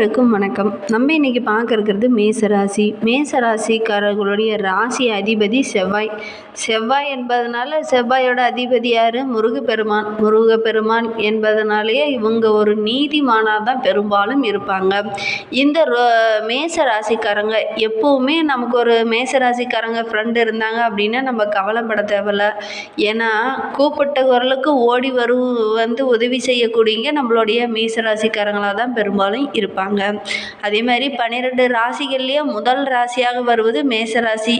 அனைவருக்கும் வணக்கம். நம்ம இன்னைக்கு பார்க்க இருக்கிறது மேசராசி. மேசராசிக்காரர்களுடைய ராசி அதிபதி செவ்வாய். செவ்வாய் என்பதனால செவ்வாயோட அதிபதி யார்? முருகப்பெருமான். முருகப்பெருமான் என்பதனாலேயே இவங்க ஒரு நீதிமானாக தான் பெரும்பாலும் இருப்பாங்க. இந்த ரோ- மேச ராசிக்காரங்க எப்போவுமே நமக்கு ஒரு மேச ராசிக்காரங்க ஃப்ரெண்டு இருந்தாங்க அப்படின்னா நம்ம கவலைப்பட தேவையில்ல. ஏன்னா கூப்பிட்ட குரலுக்கு ஓடி வரும் வந்து உதவி செய்யக்கூடியங்க நம்மளுடைய மேச ராசிக்காரங்களாக தான் பெரும்பாலும் இருப்பாங்க. அதே மாதிரி பன்னிரெண்டு ராசிகள்லேயே முதல் ராசியாக வருவது மேச ராசி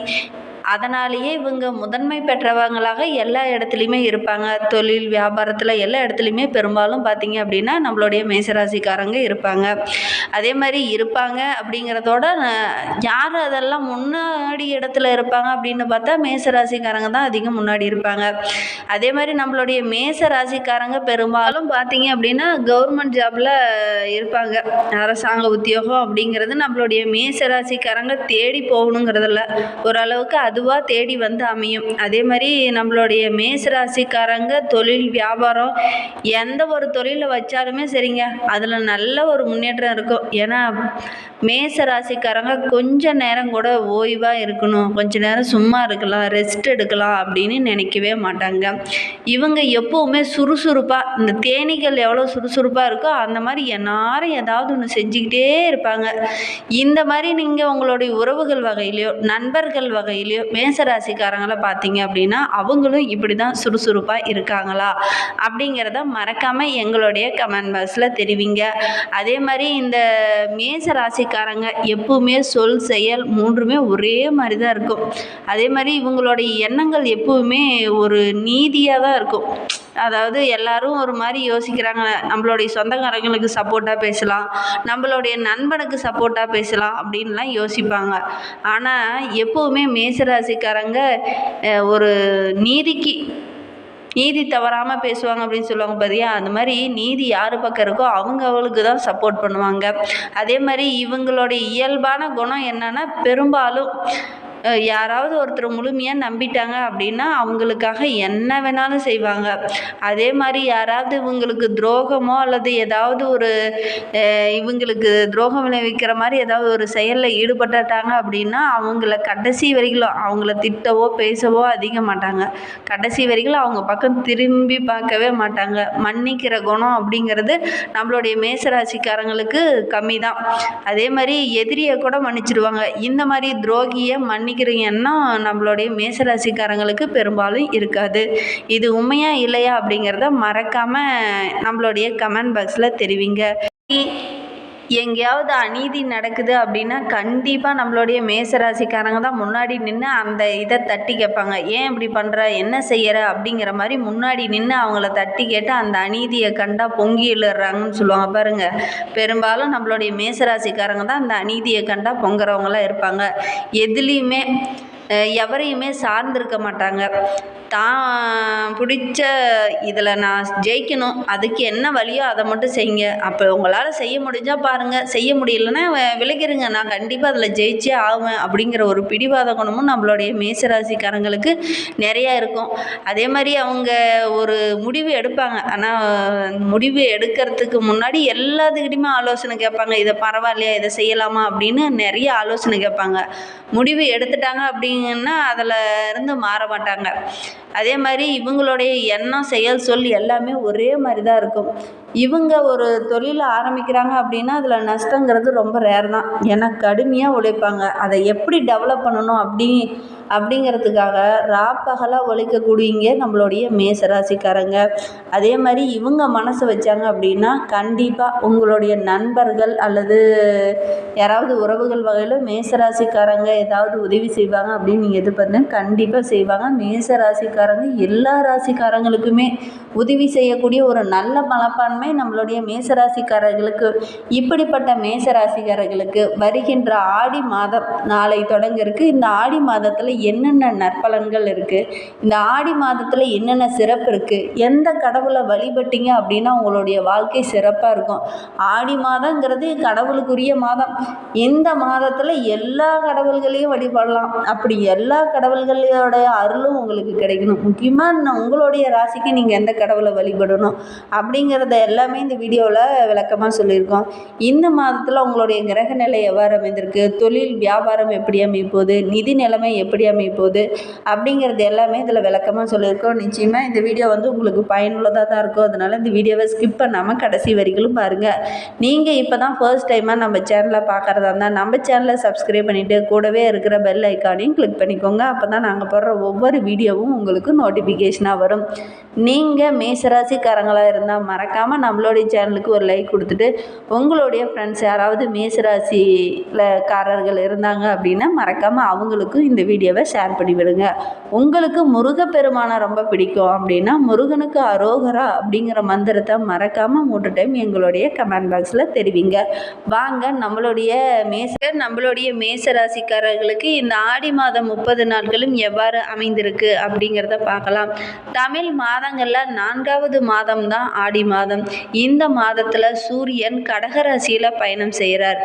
அதனாலேயே இவங்க முதன்மை பெற்றவங்களாக எல்லா இடத்துலையுமே இருப்பாங்க. தொழில் வியாபாரத்தில் எல்லா இடத்துலையுமே பெரும்பாலும் பார்த்தீங்க அப்படின்னா நம்மளுடைய மேசராசிக்காரங்க இருப்பாங்க. அதே மாதிரி இருப்பாங்க அப்படிங்கிறதோட யார் அதெல்லாம் முன்னாடி இடத்துல இருப்பாங்க அப்படின்னு பார்த்தா மேசராசிக்காரங்க தான் அதிகம் முன்னாடி இருப்பாங்க. அதே மாதிரி நம்மளுடைய மேச ராசிக்காரங்க பெரும்பாலும் பார்த்தீங்க அப்படின்னா கவர்மெண்ட் ஜாபில் இருப்பாங்க. அரசாங்க உத்தியோகம் அப்படிங்கிறது நம்மளுடைய மேச ராசிக்காரங்க தேடி போகணுங்கிறதில்ல. ஓரளவுக்கு அது அதுவாக தேடி வந்து அமையும். அதே மாதிரி நம்மளுடைய மேசராசிக்காரங்க தொழில் வியாபாரம் எந்த ஒரு தொழிலை வச்சாலுமே சரிங்க. அதில் நல்ல ஒரு முன்னேற்றம் இருக்கும். ஏன்னா மேச ராசிக்காரங்க கொஞ்ச நேரம் கூட ஓய்வாக இருக்கணும். கொஞ்ச நேரம் சும்மா இருக்கலாம் ரெஸ்ட் எடுக்கலாம் அப்படின்னு நினைக்கவே மாட்டாங்க. இவங்க எப்போவுமே சுறுசுறுப்பாக இந்த தேனீக்கள் எவ்வளோ சுறுசுறுப்பாக இருக்கோ அந்த மாதிரி எல்லாரும் ஏதாவது ஒன்று செஞ்சுக்கிட்டே இருப்பாங்க. இந்த மாதிரி நீங்கள் உங்களுடைய உறவுகள் வகையிலையோ நண்பர்கள் வகையிலையோ மேசராசிக்காரங்களை பார்த்தீங்க அப்படின்னா அவங்களும் இப்படி தான் சுறுசுறுப்பாக இருக்காங்களா? அப்படிங்கிறத மறக்காமல் எங்களுடைய கமெண்ட் பாக்ஸில் தெரிவிங்க. அதே மாதிரி இந்த மேச ராசிக்காரங்க எப்பவுமே சொல் செயல் மூன்றுமே ஒரே மாதிரி தான் இருக்கும். அதே மாதிரி இவங்களுடைய எண்ணங்கள் எப்பவுமே ஒரு நீதியாக தான் இருக்கும். அதாவது எல்லாரும் ஒரு மாதிரி யோசிக்கிறாங்க. நம்மளுடைய சொந்தக்காரங்களுக்கு சப்போர்ட்டாக பேசலாம். நம்மளுடைய நண்பனுக்கு சப்போர்ட்டாக பேசலாம் அப்படின்லாம் யோசிப்பாங்க. ஆனால் எப்போவுமே மேசராசிக்காரங்க ஒரு நீதிக்கு நீதி தவறாமல் பேசுவாங்க அப்படின்னு சொல்லுவாங்க பார்த்தியா அந்த மாதிரி நீதி யார் பக்கம் இருக்கோ அவங்க அவளுக்கு தான் சப்போர்ட் பண்ணுவாங்க. அதே மாதிரி இவங்களுடைய இயல்பான குணம் என்னன்னா பெரும்பாலும் யாராவது ஒருத்தர் முழுமையாக நம்பிட்டாங்க அப்படின்னா அவங்களுக்காக என்ன வேணாலும் செய்வாங்க. அதே மாதிரி யாராவது இவங்களுக்கு துரோகமோ அல்லது ஏதாவது ஒரு இவங்களுக்கு துரோகம் விளைவிக்கிற மாதிரி ஏதாவது ஒரு செயலில் ஈடுபட்டுட்டாங்க அப்படின்னா அவங்கள கடைசி வரைக்கும் அவங்கள திட்டவோ பேசவோ அதிக மாட்டாங்க. கடைசி வரைக்கும் அவங்க பக்கம் திரும்பி பார்க்கவே மாட்டாங்க. மன்னிக்கிற குணம் அப்படிங்கிறது நம்மளுடைய மேசராசிக்காரங்களுக்கு கம்மி தான் அதே மாதிரி எதிரியை கூட மன்னிச்சிடுவாங்க இந்த மாதிரி துரோகியை மன்னிக்கிற எண்ணம் நம்மளுடைய மேசராசிக்காரங்களுக்கு பெரும்பாலும் இருக்காது. இது உண்மையா இல்லையா அப்படிங்கிறத மறக்காமல் நம்மளுடைய கமெண்ட் பாக்ஸில் தெரிவிங்க. எங்கேயாவது அநீதி நடக்குது அப்படின்னா கண்டிப்பாக நம்மளுடைய மேசராசிக்காரங்க தான் முன்னாடி நின்று அந்த இதை தட்டி கேட்பாங்க. ஏன் இப்படி பண்ணுற என்ன செய்கிற அப்படிங்கிற மாதிரி முன்னாடி நின்று அவங்கள தட்டி கேட்டு அந்த அநீதியை கண்டா பொங்கி எழுறாங்கன்னு சொல்லுவாங்க பாருங்க. பெரும்பாலும் நம்மளுடைய மேசராசிக்காரங்க தான் அந்த அநீதியை கண்டா பொங்குறவங்களாம் இருப்பாங்க. எதுலேயுமே எவரையுமே சார்ந்திருக்க மாட்டாங்க. தான் பிடிச்ச இதில் நான் ஜெயிக்கணும். அதுக்கு என்ன வழியோ அதை மட்டும் செய்யுங்க. அப்போ உங்களால் செய்ய முடிஞ்சால் பாருங்கள் செய்ய முடியலன்னா விலகிருங்க. நான் கண்டிப்பாக அதில் ஜெயிச்சே ஆவேன் அப்படிங்கிற ஒரு பிடிவாத குணமும் நம்மளுடைய மேசராசிக்காரங்களுக்கு நிறையா இருக்கும். அதே மாதிரி அவங்க ஒரு முடிவு எடுப்பாங்க. ஆனால் முடிவு எடுக்கிறதுக்கு முன்னாடி எல்லாத்துக்கிட்டையுமே ஆலோசனை கேட்பாங்க. இதை பரவாயில்லையா? இதை செய்யலாமா? அப்படின்னு நிறைய ஆலோசனை கேட்பாங்க. முடிவு எடுத்துட்டாங்க அப்படிங்கன்னா அதில் இருந்து மாற மாட்டாங்க. அதே மாதிரி இவங்களுடைய எண்ணம் செயல் சொல் எல்லாமே ஒரே மாதிரி தான் இருக்கும். இவங்க ஒரு தொழிலை ஆரம்பிக்கிறாங்க அப்படின்னா அதில் நஷ்டங்கிறது ரொம்ப ரேர் தான். ஏன்னா கடுமையாக உழைப்பாங்க. அதை எப்படி டெவலப் பண்ணணும் அப்படி அப்படிங்கிறதுக்காக ராப்பகலாக உழைக்கக்கூடியங்க நம்மளுடைய மேசராசிக்காரங்க. அதே மாதிரி இவங்க மனசு வச்சாங்க அப்படின்னா கண்டிப்பாக உங்களுடைய நண்பர்கள் அல்லது யாராவது உறவுகள் வகையில் மேசராசிக்காரங்க ஏதாவது உதவி செய்வாங்க அப்படின்னு நீங்கள் எதிர்பார்த்தீங்கன்னா கண்டிப்பாக செய்வாங்க. மேசராசிக்காரங்க எல்லா ராசிக்காரங்களுக்குமே உதவி செய்யக்கூடிய ஒரு நல்ல மனப்பான்மை எல்லாமே நம்மளுடைய மேசராசிக்காரர்களுக்கு இப்படிப்பட்ட மேசராசிக்காரர்களுக்கு வருகின்ற ஆடி மாதம் நாளை தொடங்க இருக்கு இந்த ஆடி மாதத்தில் என்னென்ன நற்பலன்கள் இருக்குது இந்த ஆடி மாதத்தில் என்னென்ன சிறப்பு இருக்குது எந்த கடவுளை வழிபட்டீங்க அப்படின்னா உங்களுடைய வாழ்க்கை சிறப்பாக இருக்கும். ஆடி மாதங்கிறது கடவுளுக்குரிய மாதம். இந்த மாதத்தில் எல்லா கடவுள்களையும் வழிபடலாம். அப்படி எல்லா கடவுள்களோட அருளும் உங்களுக்கு கிடைக்கணும். முக்கியமாக உங்களுடைய ராசிக்கு நீங்கள் எந்த கடவுளை வழிபடணும் அப்படிங்கிறத எல்லாமே இந்த வீடியோவில் விளக்கமாக சொல்லியிருக்கோம். இந்த மாதத்தில் உங்களுடைய கிரக நிலை எவ்வாறு அமைந்திருக்கு? தொழில் வியாபாரம் எப்படி அமைப்போகுது நிதி நிலைமை எப்படி அமைப்போகுது அப்படிங்கிறது எல்லாமே இதில் விளக்கமாக சொல்லியிருக்கோம். நிச்சயமாக இந்த வீடியோ வந்து உங்களுக்கு பயனுள்ளதாக தான் இருக்கும். அதனால் இந்த வீடியோவை ஸ்கிப் பண்ணாமல் கடைசி வரிகளும் பாருங்கள் நீங்கள் இப்போ தான் ஃபர்ஸ்ட் டைமாக நம்ம சேனலை பார்க்குறதா இருந்தால் நம்ம சேனலை சப்ஸ்கிரைப் பண்ணிவிட்டு கூடவே இருக்கிற பெல் ஐக்கானையும் கிளிக் பண்ணிக்கோங்க. அப்போ தான் நாங்கள் போடுற ஒவ்வொரு வீடியோவும் உங்களுக்கு நோட்டிஃபிகேஷனாக வரும். நீங்கள் மேசராசிக்காரங்களாக இருந்தால் மறக்காமல் நம்மளுடைய சேனலுக்கு ஒரு லைக் கொடுத்துட்டு உங்களுடைய ஃப்ரெண்ட்ஸ் யாராவது மேசராசியில் காரர்கள் இருந்தாங்க அப்படின்னா மறக்காமல் அவங்களுக்கும் இந்த வீடியோவை ஷேர் பண்ணி விடுங்க. உங்களுக்கு முருகப்பெருமானை ரொம்ப பிடிக்கும் அப்படின்னா முருகனுக்கு அரோகரா அப்படிங்கிற மந்திரத்தை மறக்காமல் மூன்று டைம் எங்களுடைய கமெண்ட் பாக்ஸில் தெரிவிங்க. வாங்க நம்மளுடைய மேச நம்மளுடைய மேசராசிக்காரர்களுக்கு இந்த ஆடி மாதம் முப்பது நாட்களும் எவ்வாறு அமைந்திருக்கு அப்படிங்கிறத பார்க்கலாம். தமிழ் மாதங்களில் நான்காவது மாதம் தான் ஆடி மாதம். இந்த மாதத்தில் சூரியன் கடகராசியில் பயணம் செய்கிறார்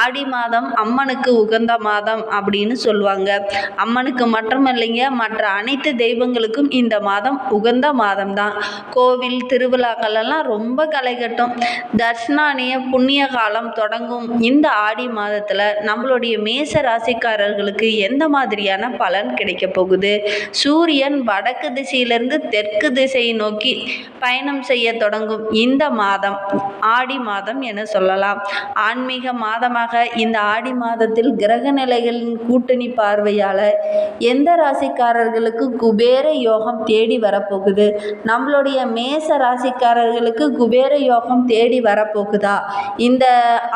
ஆடி மாதம் அம்மனுக்கு உகந்த மாதம் அப்படின்னு சொல்லுவாங்க. அம்மனுக்கு மட்டுமல்லைங்க மற்ற அனைத்து தெய்வங்களுக்கும் இந்த மாதம் உகந்த மாதம் தான் கோவில் திருவிழாக்கள் எல்லாம் ரொம்ப களைகட்டும் தர்ஷனானிய புண்ணிய காலம் தொடங்கும் இந்த ஆடி மாதத்தில் நம்மளுடைய மேச ராசிக்காரர்களுக்கு எந்த மாதிரியான பலன் கிடைக்க போகுது? சூரியன் வடக்கு திசையிலிருந்து தெற்கு திசையை நோக்கி பயணம் செய்ய தொடங்கும். இந்த மாதம் ஆடி மாதம் என சொல்லலாம். ஆன்மீக மாதமாக இந்த ஆடி மாதத்தில் கிரக நிலைகளின் கூட்டணி பார்வையால் எந்த ராசிக்காரர்களுக்கு குபேர யோகம் தேடி வரப்போகுது? நம்மளுடைய மேச ராசிக்காரர்களுக்கு குபேர யோகம் தேடி வரப்போகுதா? இந்த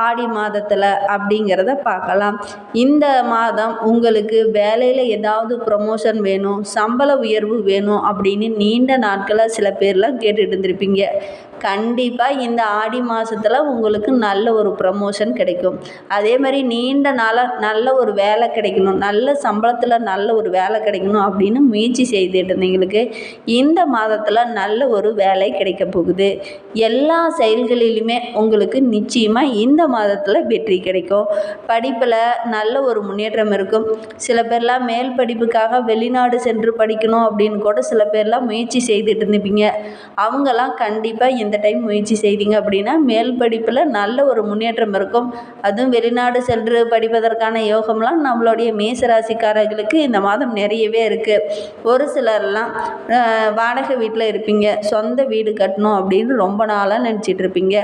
ஆடி மாதத்தில் அப்படிங்கிறத பார்க்கலாம். இந்த மாதம் உங்களுக்கு வேலையில் ஏதாவது ப்ரொமோஷன் வேணும் சம்பள உயர்வு வேணும் அப்படின்னு நீண்ட நாட்களாக சில பேர்லாம் கேட்டுட்டு இருந்திருப்பீங்க. கண் கண்டிப்பாக இந்த ஆடி மாதத்தில் உங்களுக்கு நல்ல ஒரு ப்ரமோஷன் கிடைக்கும். அதே மாதிரி நீண்ட நாளாக நல்ல ஒரு வேலை கிடைக்கணும். நல்ல சம்பளத்தில் நல்ல ஒரு வேலை கிடைக்கணும் அப்படின்னு முயற்சி செய்துட்டு இருந்தீங்களுக்கு இந்த மாதத்தில் நல்ல ஒரு வேலை கிடைக்க போகுது. எல்லா செயல்களிலுமே உங்களுக்கு நிச்சயமாக இந்த மாதத்தில் வெற்றி கிடைக்கும். படிப்பில் நல்ல ஒரு முன்னேற்றம் இருக்கும். சில பேர்லாம் மேல் படிப்புக்காக வெளிநாடு சென்று படிக்கணும் அப்படின்னு கூட சில பேர்லாம் முயற்சி செய்துட்டு இருந்துப்பீங்க அவங்கெல்லாம் கண்டிப்பாக இந்த டைம் முயற்சி செய்தீங்க அப்படின்னா மேல் படிப்பில் நல்ல ஒரு முன்னேற்றம் இருக்கும். அதுவும் வெளிநாடு சென்று படிப்பதற்கான யோகம்லாம் நம்மளுடைய மேசராசிக்காரர்களுக்கு இந்த மாதம் நிறையவே இருக்குது ஒரு சிலர்லாம் வாடகை வீட்டில் இருப்பீங்க. சொந்த வீடு கட்டணும் அப்படின்னு ரொம்ப நாளாக நினச்சிட்டு இருப்பீங்க.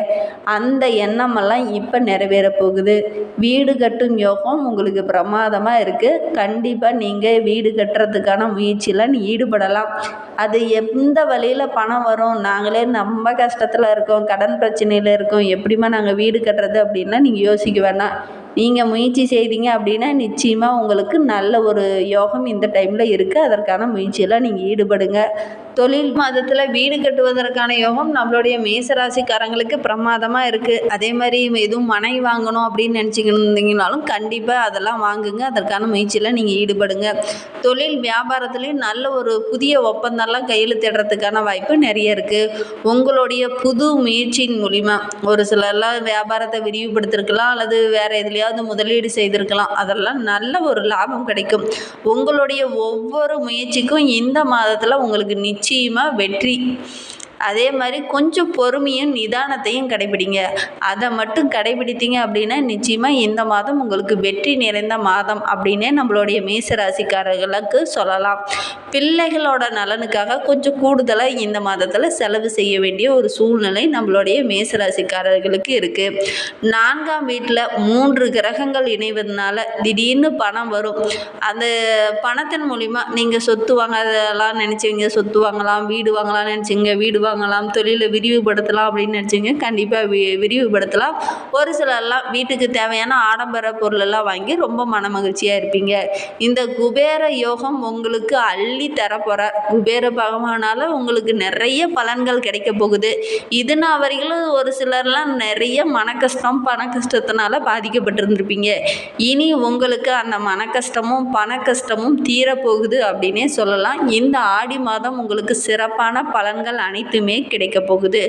அந்த எண்ணமெல்லாம் இப்போ நிறைவேற போகுது. வீடு கட்டும் யோகம் உங்களுக்கு பிரமாதமாக இருக்குது கண்டிப்பாக நீங்கள் வீடு கட்டுறதுக்கான முயற்சியில் ஈடுபடலாம். அது எந்த வழியில் பணம் வரும்? நாங்களே நம்ம கஷ்டத்தை கஷ்டத்தில் இருக்கோம் கடன் பிரச்சனையில் இருக்கோம் எப்படிம்மா நாங்கள் வீடு கட்டுறது அப்படின்லாம் நீங்கள் யோசிக்க வேணாம். நீங்கள் முயற்சி செய்தீங்க அப்படின்னா நிச்சயமாக உங்களுக்கு நல்ல ஒரு யோகம் இந்த டைமில் இருக்குது அதற்கான முயற்சியெல்லாம் நீங்கள் ஈடுபடுங்க. தொழில் மாதத்தில் வீடு கட்டுவதற்கான யோகம் நம்மளுடைய மேசராசிக்காரங்களுக்கு பிரமாதமாக இருக்குது அதே மாதிரி எதுவும் மனை வாங்கணும் அப்படின்னு நினச்சிக்கிருந்தீங்கனாலும் கண்டிப்பாக அதெல்லாம் வாங்குங்க. அதற்கான முயற்சியில் நீங்கள் ஈடுபடுங்க. தொழில் வியாபாரத்துலேயும் நல்ல ஒரு புதிய ஒப்பந்தம்லாம் கையெழுத்திடுறதுக்கான வாய்ப்பு நிறைய இருக்குது உங்களுடைய புது முயற்சியின் மூலிமா ஒரு சிலர்லாம் வியாபாரத்தை விரிவுபடுத்திருக்கலாம் அல்லது வேறு எதுலையாவது முதலீடு செய்திருக்கலாம். அதெல்லாம் நல்ல ஒரு லாபம் கிடைக்கும். உங்களுடைய ஒவ்வொரு முயற்சிக்கும் இந்த மாதத்தில் உங்களுக்கு நிச்சயமாக வெற்றி. அதே மாதிரி கொஞ்சம் பொறுமையும் நிதானத்தையும் கடைபிடிங்க. அதை மட்டும் கடைபிடித்தீங்க அப்படின்னா நிச்சயமாக இந்த மாதம் உங்களுக்கு வெற்றி நிறைந்த மாதம் அப்படின்னே நம்மளுடைய மேசராசிக்காரர்களுக்கு சொல்லலாம். பிள்ளைகளோட நலனுக்காக கொஞ்சம் கூடுதலாக இந்த மாதத்தில் செலவு செய்ய வேண்டிய ஒரு சூழ்நிலை நம்மளுடைய மேசராசிக்காரர்களுக்கு இருக்குது நான்காம் வீட்டில் மூன்று கிரகங்கள் இணைவதனால திடீர்னு பணம் வரும். அந்த பணத்தின் மூலிமா நீங்கள் சொத்து வாங்கலாம் நினச்சிங்க. சொத்து வாங்கலாம் வீடு வாங்கலாம் நினச்சிங்க. வீடு வாங்கலாம் தொழிலை விரிவுபடுத்தலாம் அப்படின்னு நினச்சிங்க. கண்டிப்பாக வி விரிவுபடுத்தலாம். ஒரு சிலர்லாம் வீட்டுக்கு தேவையான ஆடம்பர பொருளெல்லாம் வாங்கி ரொம்ப மன மகிழ்ச்சியாக இருப்பீங்க. இந்த குபேர யோகம் உங்களுக்கு அள்ளி தரப்போகிற குபேர பகவானால் உங்களுக்கு நிறைய பலன்கள் கிடைக்க போகுது. இது நான் வரைகளும் ஒரு சிலர்லாம் நிறைய மன கஷ்டம் பண கஷ்டத்தினால பாதிக்கப்பட்டிருந்திருப்பீங்க. இனி உங்களுக்கு அந்த மன கஷ்டமும் பண கஷ்டமும் தீரப்போகுது அப்படின்னே சொல்லலாம். இந்த ஆடி மாதம் உங்களுக்கு சிறப்பான பலன்கள் அனைத்துமே கிடைக்க போகுது.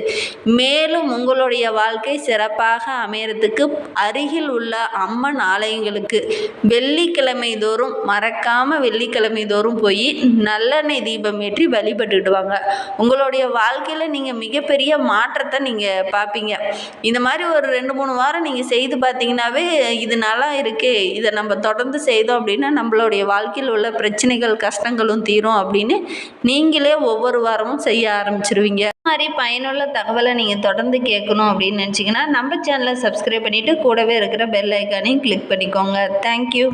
மேலும் உங்களுடைய வாழ்க்கை சிறப்பாக அமையறதுக்கு அருகில் உள்ள அம்மன் ஆலயங்களுக்கு வெள்ளிக்கிழமை தோறும் மறக்காமல் வெள்ளிக்கிழமை தோறும் போய் நல்லெண்ணெய் தீபம் ஏற்றி வழிபட்டுட்டு வாங்க உங்களுடைய வாழ்க்கையில் நீங்கள் மிகப்பெரிய மாற்றத்தை நீங்கள் பார்ப்பீங்க. இந்த மாதிரி ஒரு ரெண்டு மூணு வாரம் நீங்கள் செய்து பார்த்தீங்கன்னாவே இது நல்லா இருக்கே இதை நம்ம தொடர்ந்து செய்தோம் அப்படின்னா நம்மளுடைய வாழ்க்கையில் உள்ள பிரச்சனைகள் கஷ்டங்களும் தீரும் அப்படின்னு நீங்களே ஒவ்வொரு வாரமும் செய்ய ஆரம்பிச்சிருவீங்க. இந்த மாதிரி பயனுள்ள தகவலை நீங்கள் தொடர்ந்து கேட்கணும் அப்படின்னு நினச்சிங்கன்னா நம்ம சேனலை சப்ஸ்கிரைப் பண்ணிவிட்டு கூடவே இருக்கிற பெல் ஐக்கானையும் கிளிக் பண்ணிக்கோங்க. தேங்க்யூ